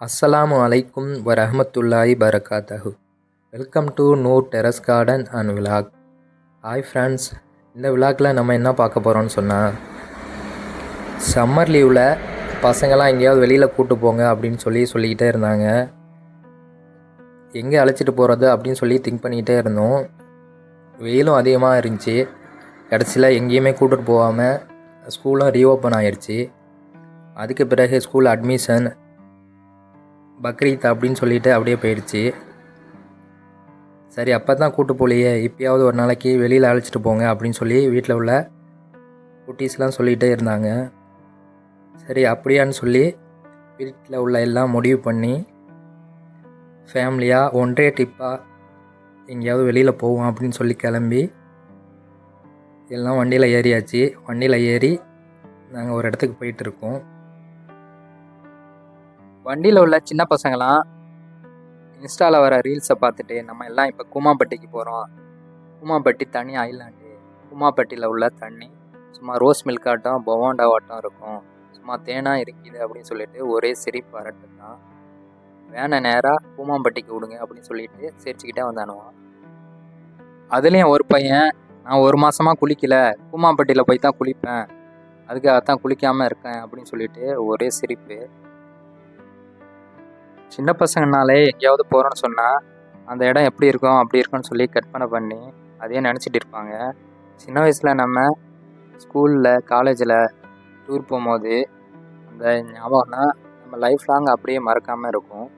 அஸ்ஸலாமு அலைக்கும் வரஹமத்துல்லாய் பரகாத்தஹு. Welcome to Noor terrace garden and vlog hi friends இந்த விலாகில் நம்ம என்ன பார்க்க போகிறோம்னு சொன்னால் சம்மர் லீவில் பசங்களாம் எங்கேயாவது வெளியில் கூட்டு போங்க அப்படின்னு சொல்லி சொல்லிக்கிட்டே இருந்தாங்க. எங்கே அழைச்சிட்டு போகிறது அப்படின்னு சொல்லி திங்க் பண்ணிக்கிட்டே இருந்தோம். வெயிலும் அதிகமாக இருந்துச்சு. கடைசியில் எங்கேயுமே கூட்டிட்டு போகாமல் ஸ்கூலும் ரீஓப்பன் ஆயிடுச்சு அதுக்கு பிறகு ஸ்கூல் அட்மிஷன் பக்ரீத் அப்படின்னு சொல்லிட்டு அப்படியே போயிடுச்சு சரி அப்போ தான் கூட்டு போகலையே இப்பயாவது ஒரு நாளைக்கு வெளியில் அழைச்சிட்டு போங்க அப்படின்னு சொல்லி வீட்டில் உள்ள குட்டீஸ்லாம் சொல்லிகிட்டே இருந்தாங்க. சரி அப்படியான்னு சொல்லி வீட்டில் உள்ள எல்லாம் முடிவு பண்ணி ஃபேமிலியாக ஒன்றே டிப்பாக எங்கேயாவது வெளியில் போவோம் அப்படின்னு சொல்லி கிளம்பி எல்லாம் வண்டியில் ஏறியாச்சு. வண்டியில் ஏறி நாங்கள் ஒரு இடத்துக்கு போயிட்டுருக்கோம் வண்டியில் உள்ள சின்ன பசங்களாம் இன்ஸ்டாவில் வர ரீல்ஸை பார்த்துட்டு நம்ம எல்லாம் இப்போ கூமாப்பட்டிக்கு போகிறோம் கூமாப்பட்டி தனி ஐலாண்டு. கூமாப்பட்டியில் உள்ள தண்ணி. சும்மா ரோஸ் மில்க் ஆட்டம் பவாண்டா ஆட்டம் இருக்கும். சும்மா தேனாக இருக்குது அப்படின்னு சொல்லிட்டு ஒரே சிரிப்பு அரட்டு தான் வேனை நேராக கூமாம்பட்டிக்கு விடுங்க அப்படின்னு சொல்லிட்டு சிரிச்சுக்கிட்டே வந்தானுவான். அதுலேயும் ஒரு பையன் நான் ஒரு மாதமாக குளிக்கல. கூமாம்பட்டியில் போய் தான் குளிப்பேன். அதுக்காக தான் குளிக்காமல் இருக்கேன் அப்படின்னு சொல்லிட்டு ஒரே சிரிப்பு. சின்ன பசங்கனாலே எங்கேயாவது போகிறோன்னு சொன்னால் அந்த இடம் எப்படி இருக்கும் அப்படி இருக்கும்னு சொல்லி கற்பனை பண்ணி அதையே நினச்சிட்டு இருப்பாங்க. சின்ன வயசில் நம்ம ஸ்கூலில் காலேஜில் டூர் போகும்போது அந்த ஞாபகம்னா நம்ம லைஃப் லாங் அப்படியே மறக்காமல் இருக்கும்.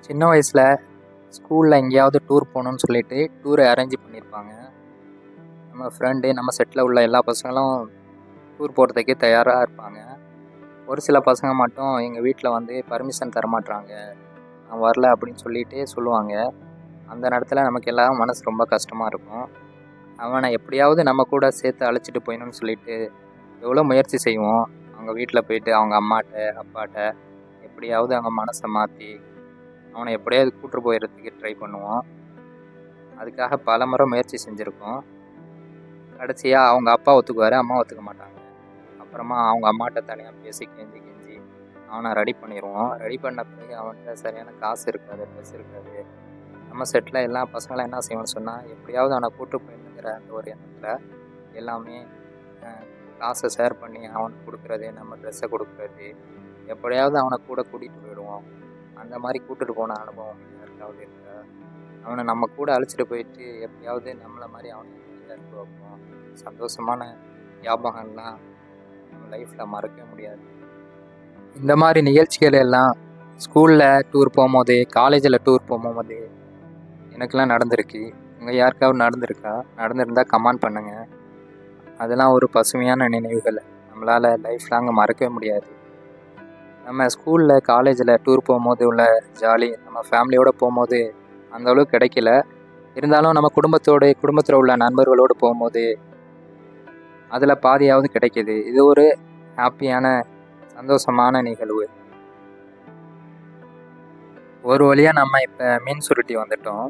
சின்ன வயசில் ஸ்கூலில் எங்கேயாவது டூர் போகணுன்னு சொல்லிட்டு டூரை அரேஞ்ச் பண்ணியிருப்பாங்க. நம்ம ஃப்ரெண்டு நம்ம செட்டில் உள்ள எல்லா பசங்களும் டூர் போகிறதுக்கு தயாராக இருப்பாங்க. ஒரு சில பசங்க மட்டும் எங்கள் வீட்டில் வந்து பர்மிஷன் தரமாட்டுறாங்க நான் வரல அப்படின்னு சொல்லிட்டு சொல்லுவாங்க. அந்த நேரத்தில் நமக்கு எல்லாம் மனசு ரொம்ப கஷ்டமாக இருக்கும். அவனை எப்படியாவது நம்ம கூட சேர்த்து அழைச்சிட்டு போயணும்னு சொல்லிட்டு எவ்வளோ முயற்சி செய்வோம். அவங்க வீட்டில் போயிட்டு அவங்க அம்மாட்ட அப்பாட்ட எப்படியாவது அவங்க மனசை மாற்றி அவனை எப்படியாவது கூட்டு போயிடுறதுக்கு ட்ரை பண்ணுவோம். அதுக்காக பல முறை முயற்சி செஞ்சுருக்கோம். கடைசியாக அவங்க அப்பா ஒத்துக்குவார் அம்மா ஒத்துக்க மாட்டாங்க. அப்புறமா அவங்க அம்மாட்ட தனியாக பேசி கெஞ்சி கெஞ்சி அவனை ரெடி பண்ணிடுவோம் ரெடி பண்ண பிறகு அவன்கிட்ட சரியான காசு இருக்காது ட்ரெஸ் இருக்காது. நம்ம செட்டில் எல்லா பசங்களும் என்ன செய்வோம்னு சொன்னால் எப்படியாவது அவனை கூட்டு போயிடுங்கிற அந்த ஒரு எண்ணத்தில் எல்லாமே காசை ஷேர் பண்ணி அவனுக்கு கொடுக்குறது நம்ம ட்ரெஸ்ஸை கொடுக்குறது எப்படியாவது அவனை கூட கூட்டிகிட்டு போயிடுவோம். அந்த மாதிரி கூட்டிட்டு போன அனுபவம் யாருக்காவது இருக்கா? அவனை நம்ம கூட அழைச்சிட்டு போயிட்டு எப்படியாவது நம்மளை மாதிரி அவனை இருக்க வைப்போம். சந்தோஷமான ஞாபகம்லாம் நம்ம லைஃப்பில் மறக்கவே முடியாது. இந்த மாதிரி நிகழ்ச்சிகள் எல்லாம் ஸ்கூலில் டூர் போகும்போது காலேஜில் டூர் போகும்போது எனக்கெல்லாம் நடந்திருக்கு. உங்கள் யாருக்காவது நடந்திருக்கா? நடந்திருந்தால் கமெண்ட் பண்ணுங்கள் அதெல்லாம் ஒரு பசுமையான நினைவுகள். நம்மளால் லைஃப் லாங் மறக்கவே முடியாது. நம்ம ஸ்கூலில் காலேஜில் டூர் போகும்போது உள்ள ஜாலி நம்ம ஃபேமிலியோடு போகும்போது அந்தளவுக்கு கிடைக்கல. இருந்தாலும் நம்ம குடும்பத்தோடு குடும்பத்தில் உள்ள நண்பர்களோடு போகும்போது அதில் பாதியாவது கிடைக்கிது. இது ஒரு ஹாப்பியான சந்தோஷமான நிகழ்வு. ஒரு வழியாக நம்ம இப்போ மீன் சுருட்டி வந்துட்டோம்.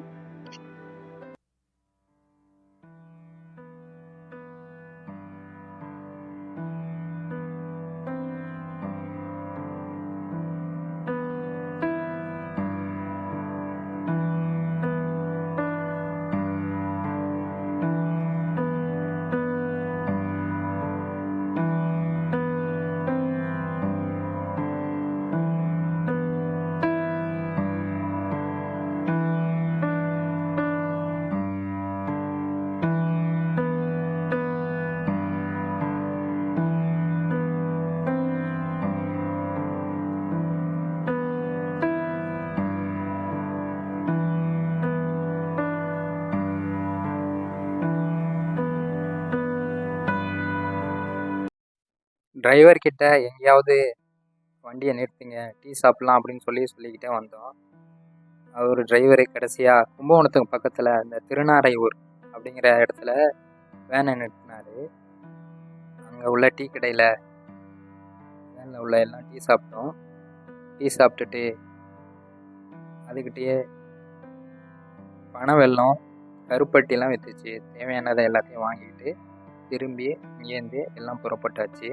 டிரைவர் கிட்ட எங்கேயாவது வண்டியை நிறுத்துங்க டீ சாப்பிட்லாம் அப்படின்னு சொல்லி சொல்லிக்கிட்டே வந்தோம். அவர் டிரைவரு கடைசியாக கும்பகோணத்துக்கு பக்கத்தில் இந்த திருநாரையூர் அப்படிங்கிற இடத்துல வேனை நிறுத்தினார். அங்கே உள்ள டீ கடையில் வேனில் உள்ள எல்லாம் டீ சாப்பிட்டோம். டீ சாப்பிட்டுட்டு அதுக்கிட்டேயே பனை வெள்ளம் கருப்பட்டிலாம் விற்றுச்சு தேவையானதை எல்லாத்தையும் வாங்கிக்கிட்டு திரும்பி இங்கேருந்து எல்லாம் புறப்பட்டாச்சு.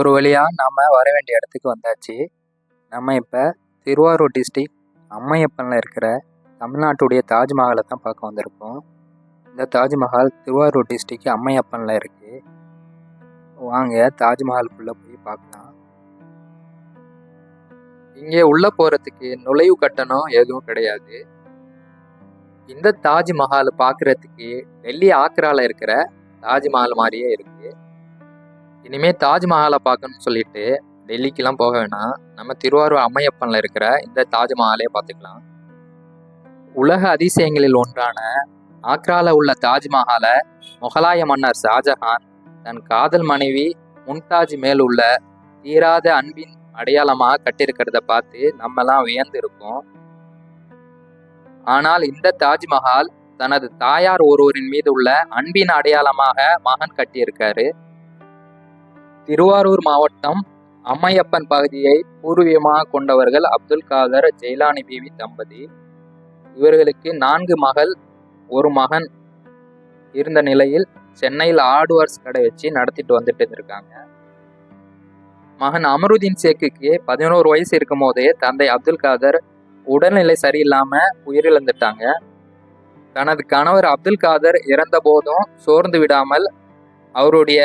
ஒரு வழியாக நம்ம வர வேண்டிய இடத்துக்கு வந்தாச்சு. நம்ம இப்போ திருவாரூர் டிஸ்ட்ரிக் அம்மையப்பனில் இருக்கிற தமிழ்நாட்டுடைய தாஜ்மஹாலை தான் பார்க்க வந்திருக்கோம். இந்த தாஜ்மஹால் திருவாரூர் டிஸ்ட்ரிக் அம்மையப்பனில் இருக்குது வாங்க தாஜ்மஹாலுக்குள்ளே போய் பார்க்கலாம். இங்கே உள்ளே போகிறதுக்கு நுழைவு கட்டணம் எதுவும் கிடையாது. இந்த தாஜ்மஹால் பார்க்குறதுக்கு டெல்லி ஆக்ராவில் இருக்கிற தாஜ்மஹால் மாதிரியே இருக்குது இனிமேல் தாஜ்மஹாலை பார்க்கணும்னு சொல்லிட்டு டெல்லிக்கெலாம் போக வேணாம். நம்ம திருவாரூர் அம்மையப்பனில் இருக்கிற இந்த தாஜ்மஹாலே பார்த்துக்கலாம். உலக அதிசயங்களில் ஒன்றான ஆக்ரால உள்ள தாஜ்மஹாலை முகலாய மன்னர் ஷாஜஹான் தன் காதல் மனைவி மும்தாஜ் மேல் உள்ள தீராத அன்பின் அடையாளமாக கட்டியிருக்கிறத பார்த்து நம்மலாம் வியந்து இருக்கோம் ஆனால் இந்த தாஜ்மஹால் தனது தாயார் ஒருவரின் மீது உள்ள அன்பின் அடையாளமாக மகன் கட்டியிருக்காரு. திருவாரூர் மாவட்டம் அம்மையப்பன் பகுதியை பூர்வீகமாக கொண்டவர்கள் அப்துல் காதர் ஜெயிலானி பீவி தம்பதி. இவர்களுக்கு நான்கு மகள் ஒரு மகன் இருந்த நிலையில் சென்னையில் ஆடுவார்ஸ் கடை வச்சு நடத்திட்டு வந்துட்டு இருந்திருக்காங்க. மகன் அமருதீன் சேக்குக்கு பதினோரு வயசு இருக்கும் போதே தந்தை அப்துல் காதர் உடல்நிலை சரியில்லாம உயிரிழந்துட்டாங்க. தனது கணவர் அப்துல் காதர் இறந்த போதும் சோர்ந்து விடாமல் அவருடைய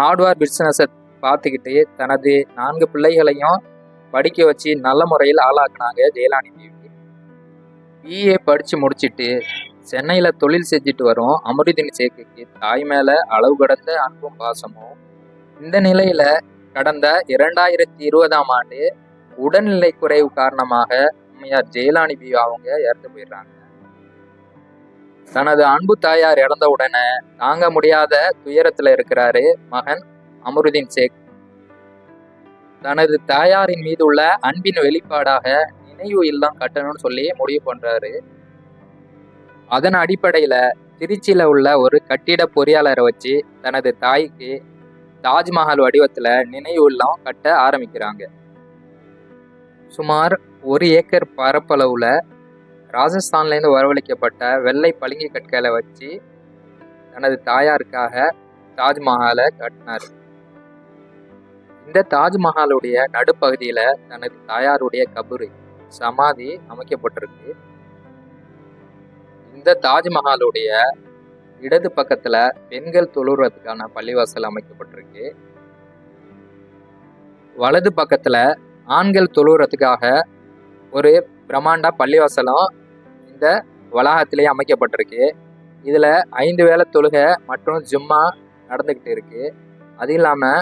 ஹார்ட்வேர் பிஸ்னஸை பார்த்துக்கிட்டு தனது நான்கு பிள்ளைகளையும் படிக்க வச்சு நல்ல முறையில் ஆளாக்குனாங்க ஜெயலானி தேவி. பிஏ படித்து முடிச்சுட்டு சென்னையில் தொழில் செஞ்சுட்டு வரும். அமருதீன் சேக்குக்கு தாய் மேலே அளவு கடந்த அன்பும் பாசமும். இந்த நிலையில் கடந்த இரண்டாயிரத்தி இருபதாம் ஆண்டு உடல்நிலை குறைவு காரணமாக அம்மையார் ஜெயலானி பி அவங்க இறந்து போயிடுறாங்க. தனது அன்பு தாயார் இறந்த உடனே தாங்க முடியாத துயரத்துல இருக்கிறாரு மகன் அமருதீன் சேக். தனது தாயாரின் மீது உள்ள அன்பின் வெளிப்பாடாக நினைவு இல்லம் கட்டணும்னு சொல்லி முடிவு பண்றாரு. அதன் அடிப்படையில திருச்சியில உள்ள ஒரு கட்டிட பொறியாளரை வச்சு தனது தாய்க்கு தாஜ்மஹால் வடிவத்துல நினைவு இல்லம் கட்ட ஆரம்பிக்கிறாங்க. சுமார் ஒரு ஏக்கர் பரப்பளவுல ராஜஸ்தான்லேருந்து வரவழைக்கப்பட்ட வெள்ளை பளிங்கு கற்களை வச்சு தனது தாயாருக்காக தாஜ்மஹாலை கட்டினார். இந்த தாஜ்மஹாலுடைய நடுப்பகுதியில் தனது தாயாருடைய கபரு சமாதி அமைக்கப்பட்டிருக்கு. இந்த தாஜ்மஹாலுடைய இடது பக்கத்தில் பெண்கள் தொழுறதுக்கான பள்ளிவாசல் அமைக்கப்பட்டிருக்கு. வலது பக்கத்தில் ஆண்கள் தொழுறதுக்காக ஒரு பிரம்மாண்டா பள்ளிவாசலும் இந்த வளாகத்திலேயே அமைக்கப்பட்டிருக்கு. இதில் ஐந்து வேளை தொழுகை மற்றும் ஜும்மா நடந்துக்கிட்டு இருக்கு. அது இல்லாமல்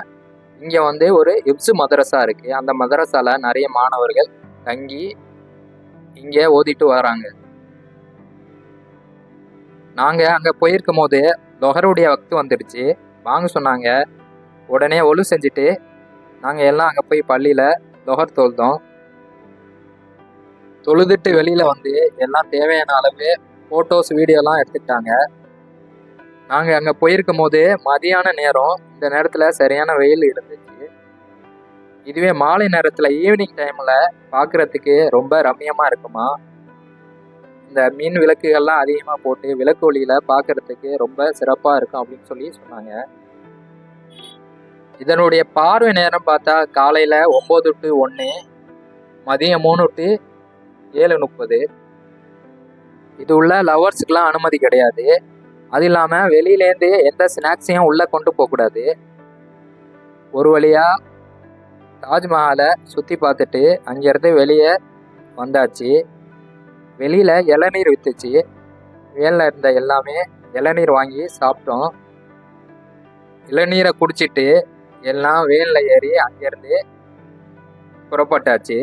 இங்கே வந்து ஒரு இப்சு மதரசா இருக்குது அந்த மதரசால நிறைய மாணவர்கள் தங்கி இங்கே ஓதிட்டு வராங்க. நாங்கள் அங்கே போயிருக்கும் போது லொஹருடைய வக்து வந்துடுச்சு. வாங்க சொன்னாங்க. உடனே ஒழு செஞ்சுட்டு நாங்கள் எல்லாம் அங்கே போய் பள்ளியில் லொஹர் தோல்தோம் தொழுதுட்டு வெளியில் வந்து எல்லாம் தேவையான அளவு ஃபோட்டோஸ் வீடியோலாம் எடுத்துக்கிட்டாங்க. நாங்கள் அங்கே போயிருக்கும் போது மதியான நேரம். இந்த நேரத்தில் சரியான வெயில் இருந்துச்சு. இதுவே மாலை நேரத்தில் ஈவினிங் டைமில் பார்க்குறதுக்கு ரொம்ப ரம்மியமாக இருக்குமா? இந்த மீன் விளக்குகள்லாம் அதிகமாக போட்டு விளக்கு ஒளியில் பார்க்கறதுக்கு ரொம்ப சிறப்பாக இருக்கும் அப்படின்னு சொல்லி சொன்னாங்க. இதனுடைய பார்வை நேரம் பார்த்தா காலையில் ஒம்பது டு ஒன்று மதியம் மூணு டு ஏழு முப்பது. இது உள்ள லவர்ஸுக்கெலாம் அனுமதி கிடையாது. அது இல்லாமல் வெளியிலேருந்து எந்த ஸ்நாக்ஸையும் உள்ளே கொண்டு போகக்கூடாது. ஒரு வழியாக தாஜ்மஹாலை சுற்றி பார்த்துட்டு அங்கேருந்து வெளியே வந்தாச்சு. வெளியில் இளநீர் விற்றுச்சு வேலில் இருந்த எல்லாமே இளநீர் வாங்கி சாப்பிட்டோம். இளநீரை குடிச்சிட்டு எல்லாம் வேலில் ஏறி அங்கேருந்து புறப்பட்டாச்சு.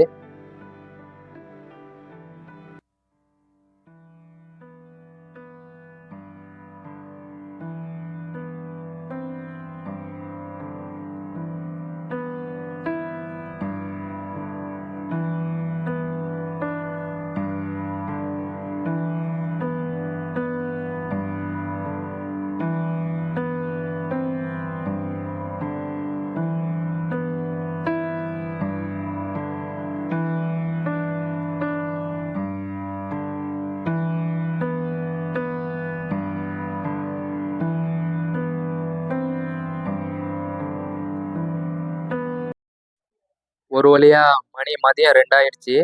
ஒரு வழியாக மணி மதியம் ரெண்டாயிடுச்சு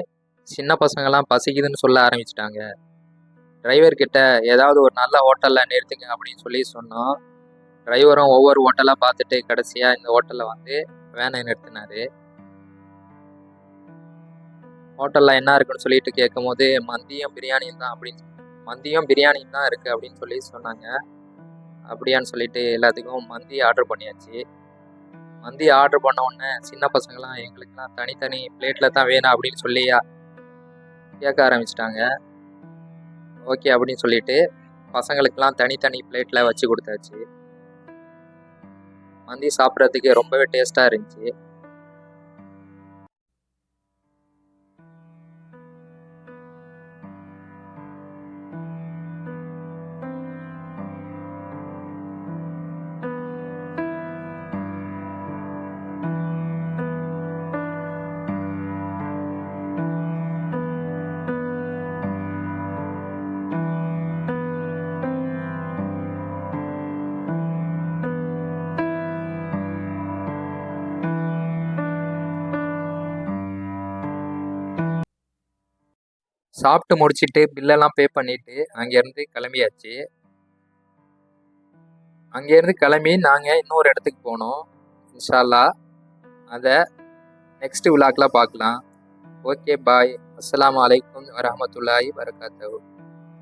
சின்ன பசங்கள்லாம் பசிக்குதுன்னு சொல்ல ஆரம்பிச்சிட்டாங்க. டிரைவர் கிட்ட ஏதாவது ஒரு நல்ல ஹோட்டலில் நிறுத்துங்க அப்படின்னு சொல்லி சொன்னோம். டிரைவரும் ஒவ்வொரு ஹோட்டலாக பார்த்துட்டு கடைசியாக இந்த ஹோட்டலில் வந்து வேனை நிறுத்தினார். ஹோட்டலில் என்ன இருக்குன்னு சொல்லிட்டு கேட்கும்போது மந்தியம் பிரியாணியும் தான் அப்படின்னு மந்தியம் பிரியாணியும் தான் இருக்குது அப்படின்னு சொல்லி சொன்னாங்க. அப்படியான்னு சொல்லிட்டு எல்லாத்துக்கும் மந்தி ஆர்டர் பண்ணியாச்சு. மந்தி ஆர்டர் பண்ண உடனே சின்ன பசங்களாம் எங்களுக்கெல்லாம் தனித்தனி பிளேட்டில் தான் வேணும் அப்படின்னு சொல்லி கேட்க ஆரம்பிச்சிட்டாங்க. ஓகே அப்படின்னு சொல்லிட்டு பசங்களுக்கெல்லாம் தனித்தனி பிளேட்டில் வச்சு கொடுத்தாச்சு. மந்தி சாப்பிட்றதுக்கு ரொம்பவே டேஸ்ட்டாக இருந்துச்சு. சாப்பிட்டு முடிச்சிட்டு பில்லெல்லாம் பே பண்ணிட்டு அங்கேருந்து கிளம்பியாச்சு. அங்கேருந்து கிளம்பி நாங்கள் இன்னொரு இடத்துக்கு போனோம். இன்ஷால்லா. அதை நெக்ஸ்ட் விழாக்கெலாம் பார்க்கலாம் ஓகே பாய் அஸ்லாம் அலைக்கும் வரஹமத்துல்லாஹி வரகாத்தூ